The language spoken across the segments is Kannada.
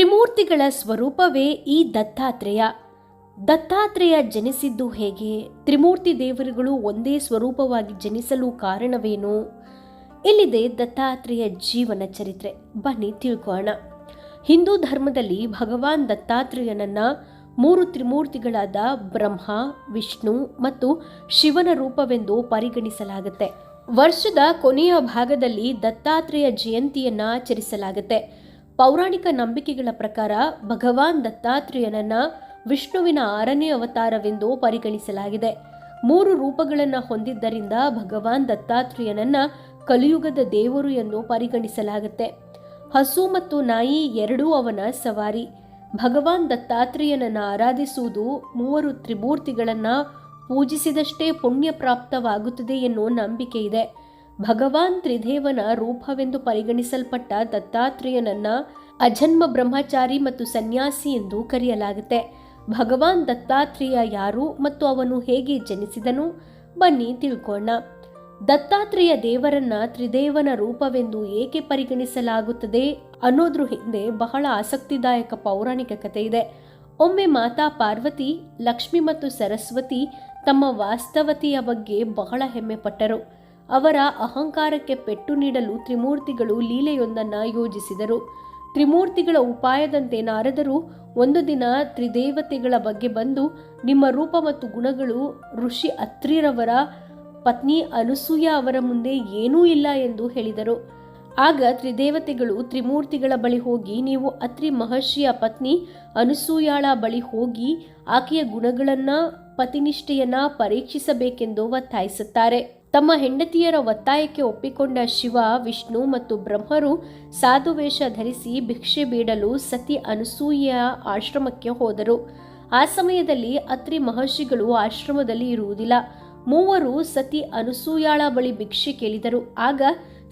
ತ್ರಿಮೂರ್ತಿಗಳ ಸ್ವರೂಪವೇ ಈ ದತ್ತಾತ್ರೇಯ. ದತ್ತಾತ್ರೇಯ ಜನಿಸಿದ್ದು ಹೇಗೆ? ತ್ರಿಮೂರ್ತಿ ದೇವರುಗಳು ಒಂದೇ ಸ್ವರೂಪವಾಗಿ ಜನಿಸಲು ಕಾರಣವೇನು? ಇಲ್ಲಿದೆ ದತ್ತಾತ್ರೇಯ ಜೀವನ ಚರಿತ್ರೆ. ಬನ್ನಿ ತಿಳ್ಕೋಣ. ಹಿಂದೂ ಧರ್ಮದಲ್ಲಿ ಭಗವಾನ್ ದತ್ತಾತ್ರೇಯನನ್ನ ಮೂರು ತ್ರಿಮೂರ್ತಿಗಳಾದ ಬ್ರಹ್ಮ, ವಿಷ್ಣು ಮತ್ತು ಶಿವನ ರೂಪವೆಂದು ಪರಿಗಣಿಸಲಾಗುತ್ತೆ. ವರ್ಷದ ಕೊನೆಯ ಭಾಗದಲ್ಲಿ ದತ್ತಾತ್ರೇಯ ಜಯಂತಿಯನ್ನ ಆಚರಿಸಲಾಗುತ್ತೆ. ಪೌರಾಣಿಕ ನಂಬಿಕೆಗಳ ಪ್ರಕಾರ ಭಗವಾನ್ ದತ್ತಾತ್ರೇಯನನ್ನ ವಿಷ್ಣುವಿನ ಆರನೇ ಅವತಾರವೆಂದು ಪರಿಗಣಿಸಲಾಗಿದೆ. ಮೂರು ರೂಪಗಳನ್ನು ಹೊಂದಿದ್ದರಿಂದ ಭಗವಾನ್ ದತ್ತಾತ್ರೇಯನನ್ನ ಕಲಿಯುಗದ ದೇವರು ಎಂದು ಪರಿಗಣಿಸಲಾಗುತ್ತೆ. ಹಸು ಮತ್ತು ನಾಯಿ ಎರಡೂ ಅವನ ಸವಾರಿ. ಭಗವಾನ್ ದತ್ತಾತ್ರೇಯನನ್ನು ಆರಾಧಿಸುವುದು ಮೂವರು ತ್ರಿಮೂರ್ತಿಗಳನ್ನು ಪೂಜಿಸಿದಷ್ಟೇ ಪುಣ್ಯ ಪ್ರಾಪ್ತವಾಗುತ್ತದೆ ಎನ್ನುವ ನಂಬಿಕೆ ಇದೆ. ಭಗವಾನ್ ತ್ರಿದೇವನ ರೂಪವೆಂದು ಪರಿಗಣಿಸಲ್ಪಟ್ಟ ದತ್ತಾತ್ರೇಯನನ್ನ ಅಜನ್ಮ ಬ್ರಹ್ಮಚಾರಿ ಮತ್ತು ಸನ್ಯಾಸಿ ಎಂದು ಕರೆಯಲಾಗುತ್ತೆ. ಭಗವಾನ್ ದತ್ತಾತ್ರೇಯ ಯಾರು ಮತ್ತು ಅವನು ಹೇಗೆ ಜನಿಸಿದನು ಬನ್ನಿ ತಿಳ್ಕೋಣ. ದತ್ತಾತ್ರೇಯ ದೇವರನ್ನ ತ್ರಿದೇವನ ರೂಪವೆಂದು ಏಕೆ ಪರಿಗಣಿಸಲಾಗುತ್ತದೆ ಅನ್ನೋದ್ರ ಹಿಂದೆ ಬಹಳ ಆಸಕ್ತಿದಾಯಕ ಪೌರಾಣಿಕ ಕಥೆ ಇದೆ. ಒಮ್ಮೆ ಮಾತಾ ಪಾರ್ವತಿ, ಲಕ್ಷ್ಮಿ ಮತ್ತು ಸರಸ್ವತಿ ತಮ್ಮ ವಾಸ್ತವತೆಯ ಬಗ್ಗೆ ಬಹಳ ಹೆಮ್ಮೆ ಪಟ್ಟರು ಅವರ ಅಹಂಕಾರಕ್ಕೆ ಪೆಟ್ಟು ನೀಡಲು ತ್ರಿಮೂರ್ತಿಗಳು ಲೀಲೆಯೊಂದನ್ನು ಯೋಜಿಸಿದರು. ತ್ರಿಮೂರ್ತಿಗಳ ಉಪಾಯದಂತೆ ನಾರದರು ಒಂದು ದಿನ ತ್ರಿದೇವತೆಗಳ ಬಗ್ಗೆ ಬಂದು, ನಿಮ್ಮ ರೂಪ ಮತ್ತು ಗುಣಗಳು ಋಷಿ ಅತ್ರಿರವರ ಪತ್ನಿ ಅನುಸೂಯ ಅವರ ಮುಂದೆ ಏನೂ ಇಲ್ಲ ಎಂದು ಹೇಳಿದರು. ಆಗ ತ್ರಿದೇವತೆಗಳು ತ್ರಿಮೂರ್ತಿಗಳ ಬಳಿ ಹೋಗಿ, ನೀವು ಅತ್ರಿ ಮಹರ್ಷಿಯ ಪತ್ನಿ ಅನುಸೂಯಾಳ ಬಳಿ ಹೋಗಿ ಆಕೆಯ ಗುಣಗಳನ್ನ, ಪತಿನಿಷ್ಠೆಯನ್ನ ಪರೀಕ್ಷಿಸಬೇಕೆಂದು ಒತ್ತಾಯಿಸುತ್ತಾರೆ. ತಮ್ಮ ಹೆಂಡತಿಯರ ಒತ್ತಾಯಕ್ಕೆ ಒಪ್ಪಿಕೊಂಡ ಶಿವ, ವಿಷ್ಣು ಮತ್ತು ಬ್ರಹ್ಮರು ಸಾಧುವೇಷ ಧರಿಸಿ ಭಿಕ್ಷೆ ಬೀಡಲು ಸತಿ ಅನಸೂಯ ಆಶ್ರಮಕ್ಕೆ ಹೋದರು. ಆ ಸಮಯದಲ್ಲಿ ಅತ್ರಿ ಮಹರ್ಷಿಗಳು ಆಶ್ರಮದಲ್ಲಿ ಇರುವುದಿಲ್ಲ. ಮೂವರು ಸತಿ ಅನುಸೂಯಾಳ ಬಳಿ ಭಿಕ್ಷೆ ಕೇಳಿದರು. ಆಗ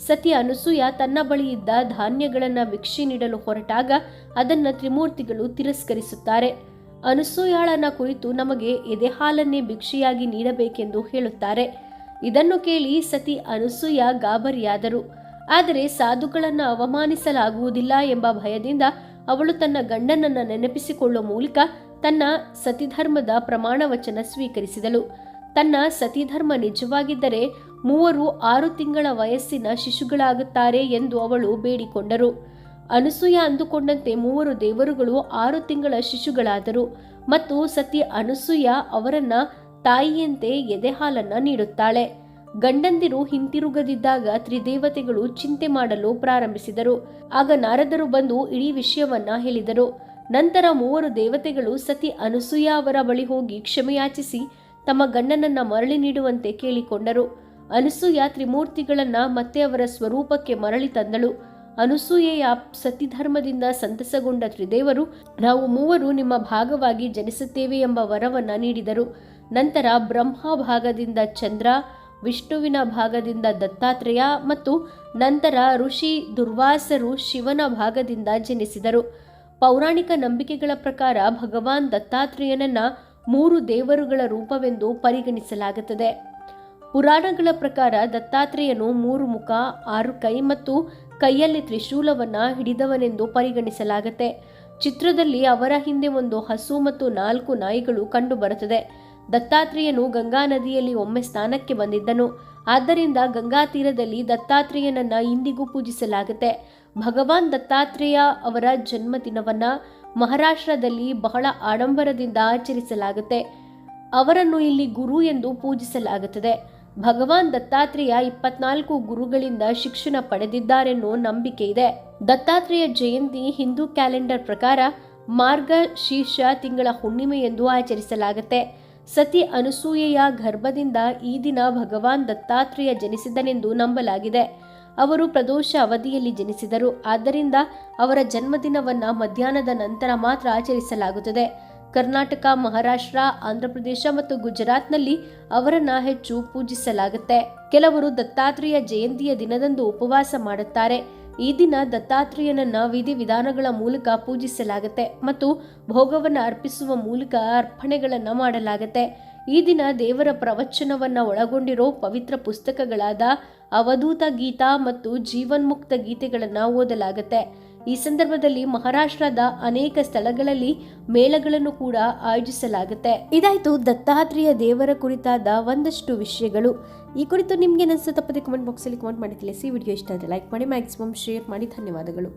ಸತಿ ಅನಸೂಯ ತನ್ನ ಬಳಿ ಇದ್ದ ಧಾನ್ಯಗಳನ್ನು ಭಿಕ್ಷೆ ನೀಡಲು ಹೊರಟಾಗ ಅದನ್ನು ತ್ರಿಮೂರ್ತಿಗಳು ತಿರಸ್ಕರಿಸುತ್ತಾರೆ. ಅನಸೂಯಾಳನ ಕುರಿತು ನಮಗೆ ಎದೆಹಾಲನ್ನೇ ಭಿಕ್ಷೆಯಾಗಿ ನೀಡಬೇಕೆಂದು ಹೇಳುತ್ತಾರೆ. ಇದನ್ನು ಕೇಳಿ ಸತಿ ಅನಸೂಯ ಗಾಬರಿಯಾದರು. ಆದರೆ ಸಾಧುಗಳನ್ನು ಅವಮಾನಿಸಲಾಗುವುದಿಲ್ಲ ಎಂಬ ಭಯದಿಂದ ಅವಳು ತನ್ನ ಗಂಡನನ್ನು ನೆನಪಿಸಿಕೊಳ್ಳುವ ಮೂಲಕ ತನ್ನ ಸತಿಧರ್ಮದ ಪ್ರಮಾಣವಚನ ಸ್ವೀಕರಿಸಿದಳು. ತನ್ನ ಸತಿಧರ್ಮ ನಿಜವಾಗಿದ್ದರೆ ಮೂವರು ಆರು ತಿಂಗಳ ವಯಸ್ಸಿನ ಶಿಶುಗಳಾಗುತ್ತಾರೆ ಎಂದು ಅವಳು ಬೇಡಿಕೊಂಡರು. ಅನಸೂಯ ಅಂದುಕೊಂಡಂತೆ ಮೂವರು ದೇವರುಗಳು ಆರು ತಿಂಗಳ ಶಿಶುಗಳಾದರು ಮತ್ತು ಸತಿ ಅನಸೂಯ ಅವರನ್ನ ತಾಯಿಯಂತೆ ಎದೆಹಾಲನ್ನ ನೀಡುತ್ತಾಳೆ. ಗಂಡಂದಿರು ಹಿಂತಿರುಗದಿದ್ದಾಗ ತ್ರಿದೇವತೆಗಳು ಚಿಂತೆ ಮಾಡಲು ಪ್ರಾರಂಭಿಸಿದರು. ಆಗ ನಾರದರು ಬಂದು ಇಡೀ ವಿಷಯವನ್ನ ಹೇಳಿದರು. ನಂತರ ಮೂವರು ದೇವತೆಗಳು ಸತಿ ಅನಸೂಯ ಅವರ ಬಳಿ ಹೋಗಿ ಕ್ಷಮೆಯಾಚಿಸಿ ತಮ್ಮ ಗಂಡನನ್ನ ಮರಳಿ ನೀಡುವಂತೆ ಕೇಳಿಕೊಂಡರು. ಅನಸೂಯ ತ್ರಿಮೂರ್ತಿಗಳನ್ನ ಮತ್ತೆ ಅವರ ಸ್ವರೂಪಕ್ಕೆ ಮರಳಿ ತಂದಳು. ಅನಸೂಯೆಯ ಸತಿಧರ್ಮದಿಂದ ಸಂತಸಗೊಂಡ ತ್ರಿದೇವರು, ನಾವು ಮೂವರು ನಿಮ್ಮ ಭಾಗವಾಗಿ ಜನಿಸುತ್ತೇವೆ ಎಂಬ ವರವನ್ನ ನೀಡಿದರು. ನಂತರ ಬ್ರಹ್ಮ ಭಾಗದಿಂದ ಚಂದ್ರ, ವಿಷ್ಣುವಿನ ಭಾಗದಿಂದ ದತ್ತಾತ್ರೇಯ ಮತ್ತು ನಂತರ ಋಷಿ, ದುರ್ವಾಸರು ಶಿವನ ಭಾಗದಿಂದ ಜನಿಸಿದರು. ಪೌರಾಣಿಕ ನಂಬಿಕೆಗಳ ಪ್ರಕಾರ ಭಗವಾನ್ ದತ್ತಾತ್ರೇಯನನ್ನ ಮೂರು ದೇವರುಗಳ ರೂಪವೆಂದು ಪರಿಗಣಿಸಲಾಗುತ್ತದೆ. ಪುರಾಣಗಳ ಪ್ರಕಾರ ದತ್ತಾತ್ರೇಯನು ಮೂರು ಮುಖ, ಆರು ಕೈ ಮತ್ತು ಕೈಯಲ್ಲಿ ತ್ರಿಶೂಲವನ್ನ ಹಿಡಿದವನೆಂದು ಪರಿಗಣಿಸಲಾಗುತ್ತೆ. ಚಿತ್ರದಲ್ಲಿ ಅವರ ಹಿಂದೆ ಒಂದು ಹಸು ಮತ್ತು ನಾಲ್ಕು ನಾಯಿಗಳು ಕಂಡುಬರುತ್ತದೆ. ದತ್ತಾತ್ರೇಯನು ಗಂಗಾ ನದಿಯಲ್ಲಿ ಒಮ್ಮೆ ಸ್ನಾನಕ್ಕೆ ಬಂದಿದ್ದನು. ಆದ್ದರಿಂದ ಗಂಗಾ ತೀರದಲ್ಲಿ ದತ್ತಾತ್ರೇಯನನ್ನ ಇಂದಿಗೂ ಪೂಜಿಸಲಾಗುತ್ತೆ. ಭಗವಾನ್ ದತ್ತಾತ್ರೇಯ ಅವರ ಜನ್ಮದಿನವನ್ನ ಮಹಾರಾಷ್ಟ್ರದಲ್ಲಿ ಬಹಳ ಆಡಂಬರದಿಂದ ಆಚರಿಸಲಾಗುತ್ತೆ. ಅವರನ್ನು ಇಲ್ಲಿ ಗುರು ಎಂದು ಪೂಜಿಸಲಾಗುತ್ತದೆ. ಭಗವಾನ್ ದತ್ತಾತ್ರೇಯ ಇಪ್ಪತ್ನಾಲ್ಕು ಗುರುಗಳಿಂದ ಶಿಕ್ಷಣ ಪಡೆದಿದ್ದಾರೆನ್ನೋ ನಂಬಿಕೆ ಇದೆ. ದತ್ತಾತ್ರೇಯ ಜಯಂತಿ ಹಿಂದೂ ಕ್ಯಾಲೆಂಡರ್ ಪ್ರಕಾರ ಮಾರ್ಗ ಶೀರ್ಷ ತಿಂಗಳ ಹುಣ್ಣಿಮೆ ಎಂದು ಆಚರಿಸಲಾಗುತ್ತೆ. ಸತಿ ಅನುಸೂಯೆಯ ಗರ್ಭದಿಂದ ಈ ದಿನ ಭಗವಾನ್ ದತ್ತಾತ್ರೇಯ ಜನಿಸಿದನೆಂದು ನಂಬಲಾಗಿದೆ. ಅವರು ಪ್ರದೋಷ ಅವಧಿಯಲ್ಲಿ ಜನಿಸಿದರು. ಆದ್ದರಿಂದ ಅವರ ಜನ್ಮದಿನವನ್ನ ಮಧ್ಯಾಹ್ನದ ನಂತರ ಮಾತ್ರ ಆಚರಿಸಲಾಗುತ್ತದೆ. ಕರ್ನಾಟಕ, ಮಹಾರಾಷ್ಟ್ರ, ಆಂಧ್ರಪ್ರದೇಶ ಮತ್ತು ಗುಜರಾತ್ನಲ್ಲಿ ಅವರನ್ನ ಹೆಚ್ಚು ಪೂಜಿಸಲಾಗುತ್ತೆ. ಕೆಲವರು ದತ್ತಾತ್ರೇಯ ಜಯಂತಿಯ ದಿನದಂದು ಉಪವಾಸ ಮಾಡುತ್ತಾರೆ. ಈ ದಿನ ದತ್ತಾತ್ರೇಯನನ್ನ ವಿಧಿವಿಧಾನಗಳ ಮೂಲಕ ಪೂಜಿಸಲಾಗುತ್ತೆ ಮತ್ತು ಭೋಗವನ್ನು ಅರ್ಪಿಸುವ ಮೂಲಕ ಅರ್ಪಣೆಗಳನ್ನು ಮಾಡಲಾಗುತ್ತೆ. ಈ ದಿನ ದೇವರ ಪ್ರವಚನವನ್ನು ಒಳಗೊಂಡಿರೋ ಪವಿತ್ರ ಪುಸ್ತಕಗಳಾದ ಅವಧೂತ ಗೀತಾ ಮತ್ತು ಜೀವನ್ಮುಕ್ತ ಗೀತೆಗಳನ್ನು ಓದಲಾಗುತ್ತೆ. ಈ ಸಂದರ್ಭದಲ್ಲಿ ಮಹಾರಾಷ್ಟ್ರದ ಅನೇಕ ಸ್ಥಳಗಳಲ್ಲಿ ಮೇಳಗಳನ್ನು ಕೂಡ ಆಯೋಜಿಸಲಾಗುತ್ತೆ. ಇದಾಯ್ತು, ದತ್ತಾತ್ರೇಯ ದೇವರ ಕುರಿತಾದ ಒಂದಷ್ಟು ವಿಷಯಗಳು. ಈ ಕುರಿತು ನಿಮ್ಗೆ ಅನಿಸುತ್ತೆ ತಪ್ಪದೆ ಕಮೆಂಟ್ ಬಾಕ್ಸಲ್ಲಿ ಕಮೆಂಟ್ ಮಾಡಿ ತಿಳಿಸಿ. ವಿಡಿಯೋ ಇಷ್ಟ ಆದರೆ ಲೈಕ್ ಮಾಡಿ ಮ್ಯಾಕ್ಸಿಮಮ್ ಶೇರ್ ಮಾಡಿ. ಧನ್ಯವಾದಗಳು.